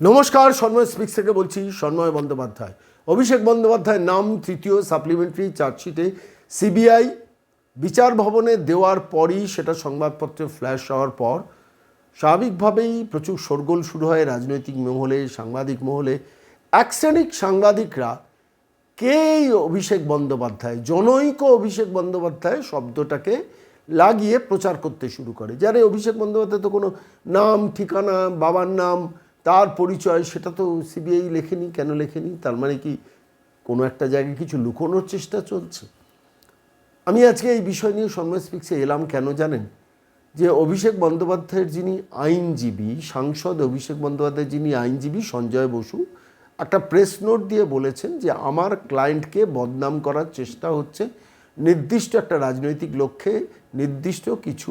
নমস্কার, সন্ময় স্পিক্স থেকে বলছি সন্ময় বন্দ্যোপাধ্যায়। অভিষেক বন্দ্যোপাধ্যায়ের নাম তৃতীয় সাপ্লিমেন্টারি চার্জশিটে সিবিআই বিচার ভবনে দেওয়ার পরই সেটা সংবাদপত্রে ফ্ল্যাশ হওয়ার পর স্বাভাবিকভাবেই প্রচুর শোরগোল শুরু হয় রাজনৈতিক মহলে, সাংবাদিক মহলে। এক সাংবাদিকরা কে এই অভিষেক বন্দ্যোপাধ্যায়? জনৈক অভিষেক বন্দ্যোপাধ্যায় শব্দটাকে লাগিয়ে প্রচার করতে শুরু করে। যার অভিষেক বন্দ্যোপাধ্যায় তো কোনো নাম, ঠিকানা, বাবার নাম তার পরিচয় সেটা তো সিবিআই লেখেনি, কেন লেখেনি? তার মানে কি কোনো একটা জায়গায় কিছু লুকোনোর চেষ্টা চলছে? আমি আজকে এই বিষয় নিয়ে সন্ময় স্পিক্সে এলাম কেন জানেন? যে অভিষেক বন্দ্যোপাধ্যায়ের যিনি আইনজীবী, সাংসদ অভিষেক বন্দ্যোপাধ্যায় যিনি আইনজীবী সঞ্জয় বসু, একটা প্রেস নোট দিয়ে বলেছেন যে আমার ক্লায়েন্টকে বদনাম করার চেষ্টা হচ্ছে নির্দিষ্ট একটা রাজনৈতিক লক্ষ্যে, নির্দিষ্ট কিছু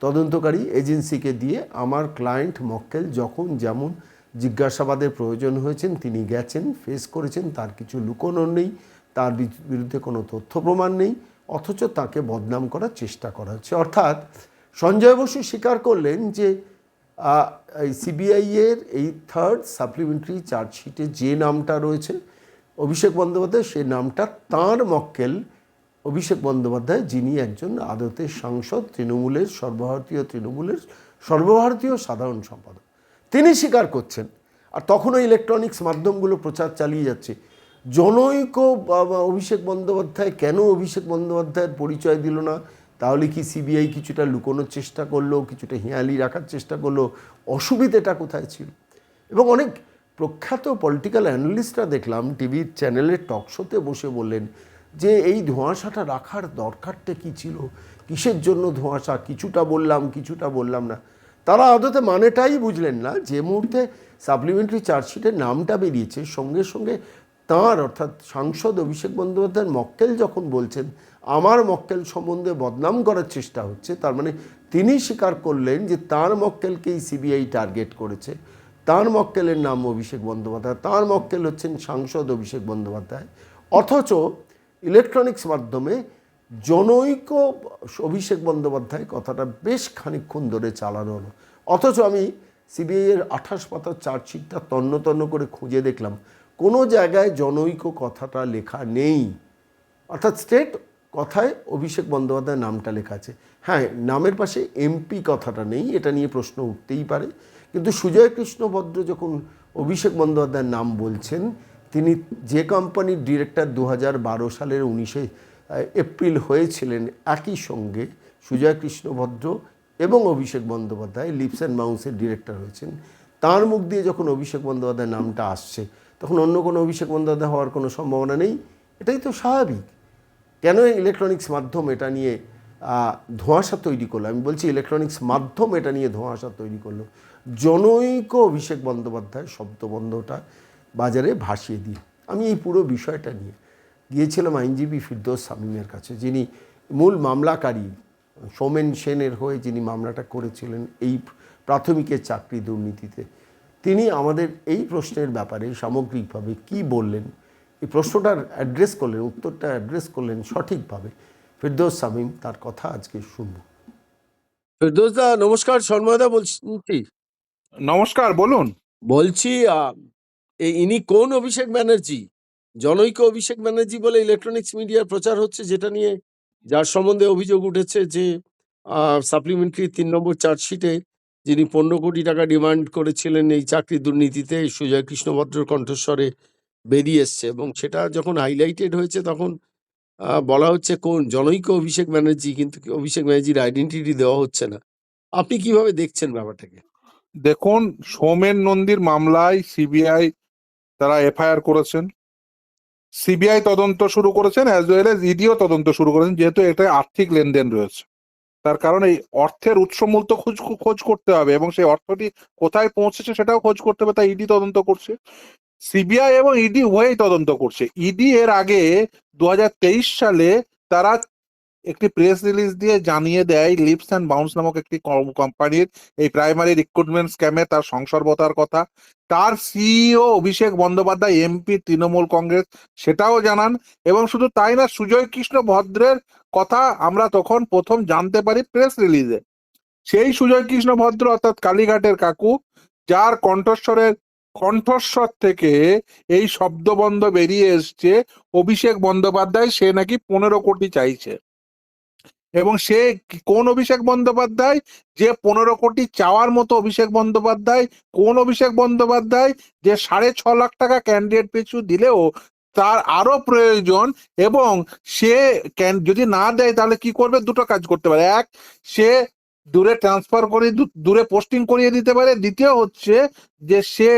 তদন্তকারী এজেন্সিকে দিয়ে আমার ক্লায়েন্ট মক্কেল যখন যেমন জিজ্ঞাসাবাদের প্রয়োজন হয়েছেন তিনি গেছেন ফেস করেছেন তার কিছু লুকোনোর নেই তার বিরুদ্ধে কোনো তথ্য প্রমাণ নেই অথচ তাকে বদনাম করার চেষ্টা করা হচ্ছে। অর্থাৎ সঞ্জয় বসু স্বীকার করলেন যে আহ, এই সিবিআই এই থার্ড সাপ্লিমেন্টারি চার্জশিটে যে নামটা রয়েছে অভিষেক বন্দ্যোপাধ্যায় সেই নামটা তাঁর মক্কেল অভিষেক বন্দ্যোপাধ্যায় যিনি একজন আদতে সাংসদ, তৃণমূলের সর্বভারতীয় তৃণমূলের সর্বভারতীয় সাধারণ সম্পাদক। তিনি স্বীকার করছেন, আর তখনও ইলেকট্রনিক্স মাধ্যমগুলো প্রচার চালিয়ে যাচ্ছে। জনৈক অভিষেক বন্দ্যোপাধ্যায় কেন অভিষেক বন্দ্যোপাধ্যায়ের পরিচয় দিল না? তাহলে কি সিবিআই কিছুটা লুকোনোর চেষ্টা করল, কিছুটা হেঁয়ালি রাখার চেষ্টা করল? অসুবিধেটা কোথায় ছিল? এবং অনেক প্রখ্যাত পলিটিক্যাল অ্যানালিস্টরা দেখলাম, টিভির চ্যানেলের টক শোতে বসে বললেন যে এই ধোঁয়াশাটা রাখার দরকারটা কি ছিল? কিসের জন্য ধোঁয়াশা? কিছুটা বললাম কিছুটা বললাম না। তারা আদতে মানেটাই বুঝলেন না। যে মুহূর্তে সাপ্লিমেন্টারি চার্জশিটের নামটা বেরিয়েছে, সঙ্গে সঙ্গে তাঁর, অর্থাৎ সাংসদ অভিষেক বন্দ্যোপাধ্যায়ের মক্কেল যখন বলছেন, আমার মক্কেল সম্বন্ধে বদনাম করার চেষ্টা হচ্ছে, তার মানে তিনি স্বীকার করলেন যে তার মক্কেলকেই সিবিআই টার্গেট করেছে। তার মক্কেলের নাম অভিষেক বন্দ্যোপাধ্যায়, তার মক্কেল হচ্ছেন সাংসদ অভিষেক বন্দ্যোপাধ্যায়। অথচ ইলেকট্রনিক্স মাধ্যমে জনৈক অভিষেক বন্দ্যোপাধ্যায় কথাটা বেশ খানিকক্ষণ ধরে চালানো হলো। অথচ আমি সিবিআই এর আঠাশ পাতার চার্জশিটটা তন্ন তন্ন করে খুঁজে দেখলাম। কোনো জায়গায় জনৈক কথাটা লেখা নেই। অর্থাৎ স্টেট কথায় অভিষেক বন্দ্যোপাধ্যায়ের নামটা লেখা আছে। হ্যাঁ নামের পাশে এমপি কথাটা নেই, এটা নিয়ে প্রশ্ন উঠতেই পারে। কিন্তু সুজয় কৃষ্ণ ভদ্র যখন অভিষেক বন্দ্যোপাধ্যায়ের নাম বলছেন তিনি যে কোম্পানির ডিরেক্টর দু বারো সালের উনিশে এপ্রিল হয়েছিলেন, একই সঙ্গে সুজয় কৃষ্ণ ভদ্র এবং অভিষেক বন্দ্যোপাধ্যায়, লিপস অ্যান্ড মাউন্সের ডিরেক্টর হয়েছেন। তার মুখ দিয়ে যখন অভিষেক বন্দ্যোপাধ্যায়ের নামটা আসছে, তখন অন্য কোনো অভিষেক বন্দ্যোপাধ্যায় হওয়ার কোনো সম্ভাবনা নেই। এটাই তো স্বাভাবিক। কেন ইলেকট্রনিক্স মাধ্যম এটা নিয়ে ধোঁয়াশা তৈরি করল? আমি বলছি ইলেকট্রনিক্স মাধ্যম এটা নিয়ে ধোঁয়াশা তৈরি করল। জনৈক অভিষেক বন্দ্যোপাধ্যায়, শব্দবন্ধটা বাজারে ভাসিয়ে দিয়ে আমি এই পুরো বিষয়টা নিয়ে গিয়েছিলাম আইনজীবী ফিরদৌস শামীমের কাছে যিনি মূল মামলাকারী সোমেন সেনের হয়ে যিনি মামলাটা করেছিলেন এই প্রাথমিকের চাকরি দুর্নীতিতে। তিনি আমাদের এই প্রশ্নের ব্যাপারে সামগ্রিকভাবে কি বললেন এই প্রশ্নটার অ্যাড্রেস করলেন উত্তরটা অ্যাড্রেস করলেন সঠিকভাবে। ফিরদৌস শামীম তার কথা আজকে শুনব। ফিরদৌস দা নমস্কার সন্ময়দা বলছি নমস্কার বলুন। বলছি এই ইনি কোন অভিষেক ব্যানার্জি? জনৈক অভিষেক ব্যানার্জি বলে ইলেকট্রনিক্স মিডিয়ার প্রচার হচ্ছে, যেটা নিয়ে যার সম্বন্ধে অভিযোগ উঠেছে যে সাপ্লিমেন্টারি তিন নম্বর চার্জশিটে যিনি পনেরো কোটি টাকা ডিমান্ড করেছিলেন এই চাকরি দুর্নীতিতে সুজয় কৃষ্ণ ভদ্রর কণ্ঠস্বরে বেরিয়ে এসছে এবং সেটা যখন হাইলাইটেড হয়েছে তখন বলা হচ্ছে কোন জনৈক অভিষেক ব্যানার্জি, কিন্তু অভিষেক ব্যানার্জির আইডেন্টিটি দেওয়া হচ্ছে না। আপনি কীভাবে দেখছেন ব্যাপারটাকে? দেখুন, সোমেন নন্দীর মামলায় সিবিআই তারা এফআইআর করেছেন। সিবিআই তদন্ত শুরু করেছেন অ্যাজ ওয়েল এজ ইডিও তদন্ত শুরু করেছেন, যেহেতু এটা আর্থিক লেনদেন রয়েছে। তার কারণ এই অর্থের উৎসমূল তো খোঁজ খোঁজ করতে হবে এবং সেই অর্থটি কোথায় পৌঁছেছে সেটাও খোঁজ করতে হবে, তাই ইডি তদন্ত করছে। সিবিআই এবং ইডি উভয়ই তদন্ত করছে। ইডি এর আগে দু হাজার তেইশ সালে তারা একটি প্রেস রিলিজ দিয়ে জানিয়ে দেয় লিপস অ্যান্ড বাউন্স নামক একটি কোম্পানির এই প্রাইমারি রিক্রুটমেন্ট স্ক্যামে তার সংসর্বতার কথা। তার সিইও অভিষেক বন্দ্যোপাধ্যায় এমপি তৃণমূল কংগ্রেস, সেটাও জানান। এবং শুধু তাই না, সুজয় কৃষ্ণ ভদ্রের কথা আমরা তখন প্রথম জানতে পারি প্রেস রিলিজে সেই সুজয় কৃষ্ণ ভদ্র অর্থাৎ কালীঘাটের কাকু, যার কণ্ঠস্বরের, কণ্ঠস্বর থেকে এই শব্দবন্ধ বেরিয়ে এসছে অভিষেক বন্দ্যোপাধ্যায়, সে নাকি পনেরো কোটি চাইছে। এবং সে কোন অভিষেক বন্দ্যোপাধ্যায়? যে পনেরো কোটি চাওয়ার মতো অভিষেক বন্দ্যোপাধ্যায়, কোন অভিষেক বন্দ্যোপাধ্যায়? যে সাড়ে ছ লাখ টাকা ক্যান্ডিডেট পিছু দিলেও তার আরও প্রয়োজন এবং সে যদি না দেয় তাহলে কি করবে? দুটো কাজ করতে পারে। এক, সে দূরে ট্রান্সফার করে দূরে পোস্টিং করিয়ে দিতে পারে। দ্বিতীয় হচ্ছে যে সে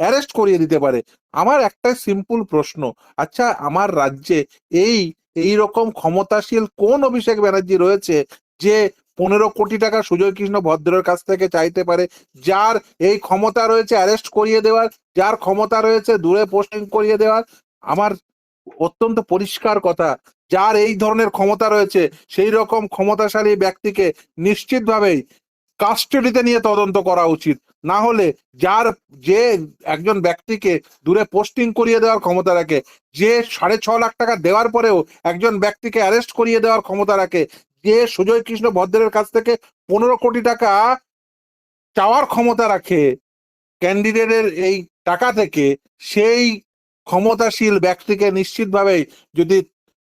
অ্যারেস্ট করিয়ে দিতে পারে। আমার একটা সিম্পল প্রশ্ন আচ্ছা আমার রাজ্যে এই এই রকম ক্ষমতাশীল কোন অভিষেক ব্যানার্জি রয়েছে যে পনেরো কোটি টাকা সুজয় কৃষ্ণ ভদ্রের কাছ থেকে চাইতে পারে, যার এই ক্ষমতা রয়েছে অ্যারেস্ট করিয়ে দেওয়ার, যার ক্ষমতা রয়েছে দূরে পোস্টিং করিয়ে দেওয়ার? আমার অত্যন্ত পরিষ্কার কথা, যার এই ধরনের ক্ষমতা রয়েছে সেই রকম ক্ষমতাশালী ব্যক্তিকে নিশ্চিতভাবেই কাস্টডিতে নিয়ে তদন্ত করা উচিত। না হলে যার যে একজন ব্যক্তিকে দূরে পোস্টিং করিয়ে দেওয়ার ক্ষমতা রাখে, যে সাড়ে ছ লাখ টাকা দেওয়ার পরেও একজন ব্যক্তিকে অ্যারেস্ট করিয়ে দেওয়ার ক্ষমতা রাখে, যে সুজয় কৃষ্ণ ভদ্রের কাছ থেকে পনেরো কোটি টাকা চাওয়ার ক্ষমতা রাখে ক্যান্ডিডেটের এই টাকা থেকে সেই ক্ষমতাশীল ব্যক্তিকে নিশ্চিতভাবেই যদি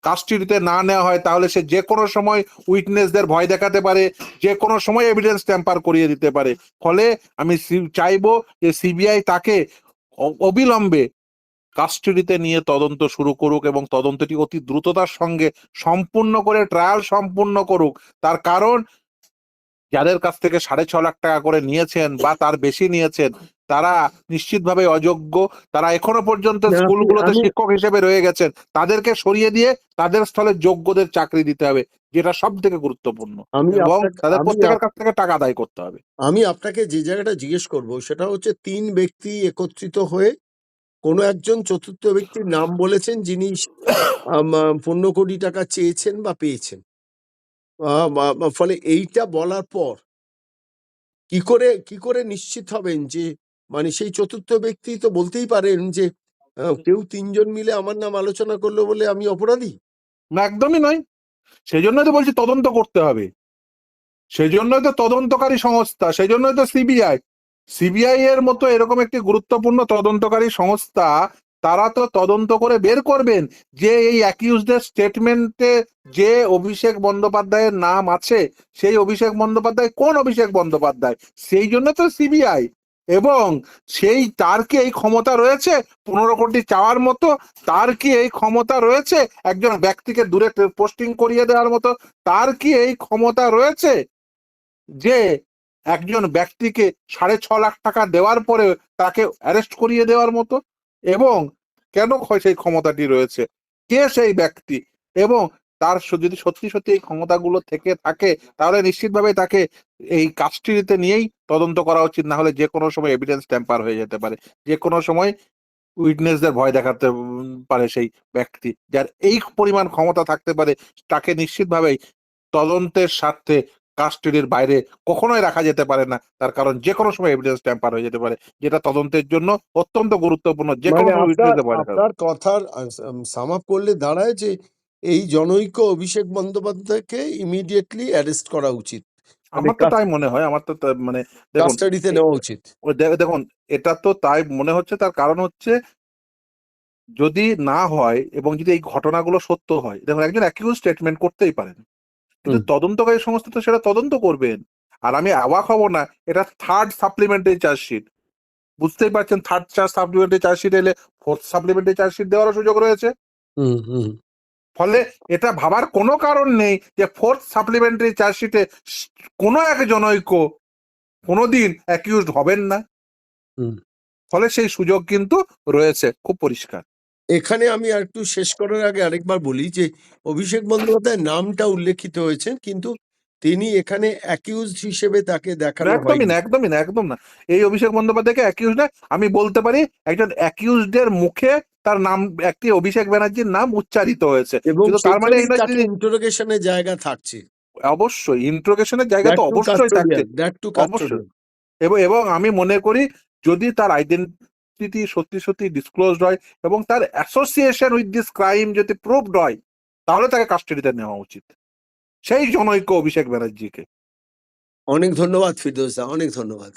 কাস্টডিতে না নেওয়া হয়, তাহলে সে যে কোনো সময় উইটনেসদের ভয় দেখাতে পারে, যে কোনো সময় এভিডেন্স ট্যাম্পার করিয়ে দিতে পারে। ফলে আমি চাইব যে সিবিআই তাকে অবিলম্বে কাস্টডিতে নিয়ে তদন্ত শুরু করুক এবং তদন্তটি অতি দ্রুততার সঙ্গে সম্পূর্ণ করে ট্রায়াল সম্পূর্ণ করুক। তার কারণ যাদের কাছ থেকে সাড়ে ছ লাখ টাকা করে নিয়েছেন বা তার বেশি নিয়েছেন তারা নিশ্চিতভাবে অযোগ্য। তারা এখনও পর্যন্ত স্কুলগুলোতে শিক্ষক হিসেবে রয়ে গেছেন। তাদেরকে সরিয়ে দিয়ে তাদের স্থলে যোগ্যদের চাকরি দিতে হবে যেটা সব থেকে গুরুত্বপূর্ণ এবং তাদের প্রত্যেকের কাছ থেকে টাকা আদায় করতে হবে। আমি আপনাকে যে জায়গাটা জিজ্ঞেস করব সেটা হচ্ছে তিন ব্যক্তি একত্রিত হয়ে কোনো একজন চতুর্থ ব্যক্তির নাম বলেছেন যিনি পনেরো কোটি টাকা চেয়েছেন বা পেয়েছেন। আহ, ফলে এইটা বলার পর কি করে কি করে নিশ্চিত হবেন যে মানে সেই চতুর্থ ব্যক্তি তো বলতেই পারেন যে কেউ তিনজন মিলে আমার নাম আলোচনা করল বলে আমি অপরাধী? না একদমই নয়। সেই জন্যই তো বলছি তদন্ত করতে হবে। সেই জন্যই তো তদন্তকারী সংস্থা সেই জন্যই তো সিবিআই। সিবিআই এর মতো এরকম একটি গুরুত্বপূর্ণ তদন্তকারী সংস্থা তারা তো তদন্ত করে বের করবেন যে এই অ্যাকিউজদের স্টেটমেন্টে যে অভিষেক বন্দ্যোপাধ্যায়ের নাম আছে, সেই অভিষেক বন্দ্যোপাধ্যায় কোন অভিষেক বন্দ্যোপাধ্যায়? সেই জন্য তো সিবিআই। এবং সেই তার কি এই ক্ষমতা রয়েছে? পনেরো কোটি চাওয়ার মতো তার কি এই ক্ষমতা রয়েছে? একজন ব্যক্তিকে দূরে পোস্টিং করিয়ে দেওয়ার মতো তার কি এই ক্ষমতা রয়েছে? যে একজন ব্যক্তিকে সাড়ে ছ লাখ টাকা দেওয়ার পরে তাকে অ্যারেস্ট করিয়ে দেওয়ার মতো এবং কেন সেই ক্ষমতাটি রয়েছে? কে সেই ব্যক্তি? এবং তার যদি সত্যি সত্যি এই ক্ষমতাগুলো থেকে থাকে, তাহলে নিশ্চিতভাবে তাকে এই কাস্টডিতে নিয়েই তদন্ত করা উচিত, না হলে যে কোনো সময় এভিডেন্স ট্যাম্পার হয়ে যেতে পারে। যে কোনো সময় উইটনেসদের ভয় দেখাতে পারে সেই ব্যক্তি, যার এই পরিমাণ ক্ষমতা থাকতে পারে, তাকে নিশ্চিতভাবেই তদন্তের স্বার্থে কাস্টডির বাইরে কখনোই রাখা যেতে পারে না। তার কারণ যে কোনো সময় এভিডেন্স ট্যাম্পার হয়ে যেতে পারে। যেটা তদন্তের জন্য অত্যন্ত গুরুত্বপূর্ণ যে কোনো মানে আপনার কথার সাম আপ করলে দাঁড়ায় যে এই জনৈক অভিষেক বন্দ্যোপাধ্যায়কে ইমিডিয়েটলি অ্যারেস্ট করা উচিত। আমার তো তাই মনে হয় আমার তো মানে কাস্টাডিতে নেওয়া উচিত। দেখুন এটা তো তাই মনে হচ্ছে তার কারণ হচ্ছে যদি না হয় এবং যদি এই ঘটনাগুলো সত্য হয় দেখুন একজন অ্যাকিউজ স্টেটমেন্ট করতেই পারেন। কিন্তু তদন্তকারী সংস্থা তো সেটা তদন্ত করবেন। আর আমি অবাক হব না এটা থার্ড সাপ্লিমেন্টারি চার্জশিট বুঝতেই পারছেন থার্ড চার্জ সাপ্লিমেন্টারি চার্জশিট এলে ফোর্থ সাপ্লিমেন্টারি চার্জশিট দেওয়ারও সুযোগ রয়েছে। হুম হুম। ফলে এটা ভাবার কোনো কারণ নেই যে ফোর্থ সাপ্লিমেন্টারি চার্জশিটে কোনো এক জনৈক কোনোদিন অ্যাকিউজড হবেন না। হুম। ফলে সেই সুযোগ কিন্তু রয়েছে খুব পরিষ্কার। এখানে আমি আর একটু শেষ করার আগে আরেকবার বলি যে অভিষেক বন্দ্যোপাধ্যায়ের নামটা উল্লেখিত হয়েছে কিন্তু তিনি এখানে অ্যাকিউজড হিসেবে তাকে দেখানো একদমই না একদমই না একদম না। এই অভিষেক বন্দ্যোপাধ্যায়কে অ্যাকিউজ না আমি বলতে পারি একজন অ্যাকিউজডের মুখে তার নাম একটি অভিষেক ব্যানার্জির নাম উচ্চারিত হয়েছে। তার মানে ইন্টারোগেশনের জায়গা থাকছে। অবশ্যই ইন্ট্রোগেশনের জায়গা তো অবশ্যই থাকছে। এবং এবং আমি মনে করি যদি তার আইডেন্টিটি সত্যি সত্যি ডিসক্লোজড হয় এবং তার অ্যাসোসিয়েশন উইথ দিস ক্রাইম যদি প্রুভড হয়, তাহলে তাকে কাস্টডিতে নেওয়া উচিত। সেই জনৈক অভিষেক ব্যানার্জিকে। অনেক ধন্যবাদ ফিরদৌসা, অনেক ধন্যবাদ।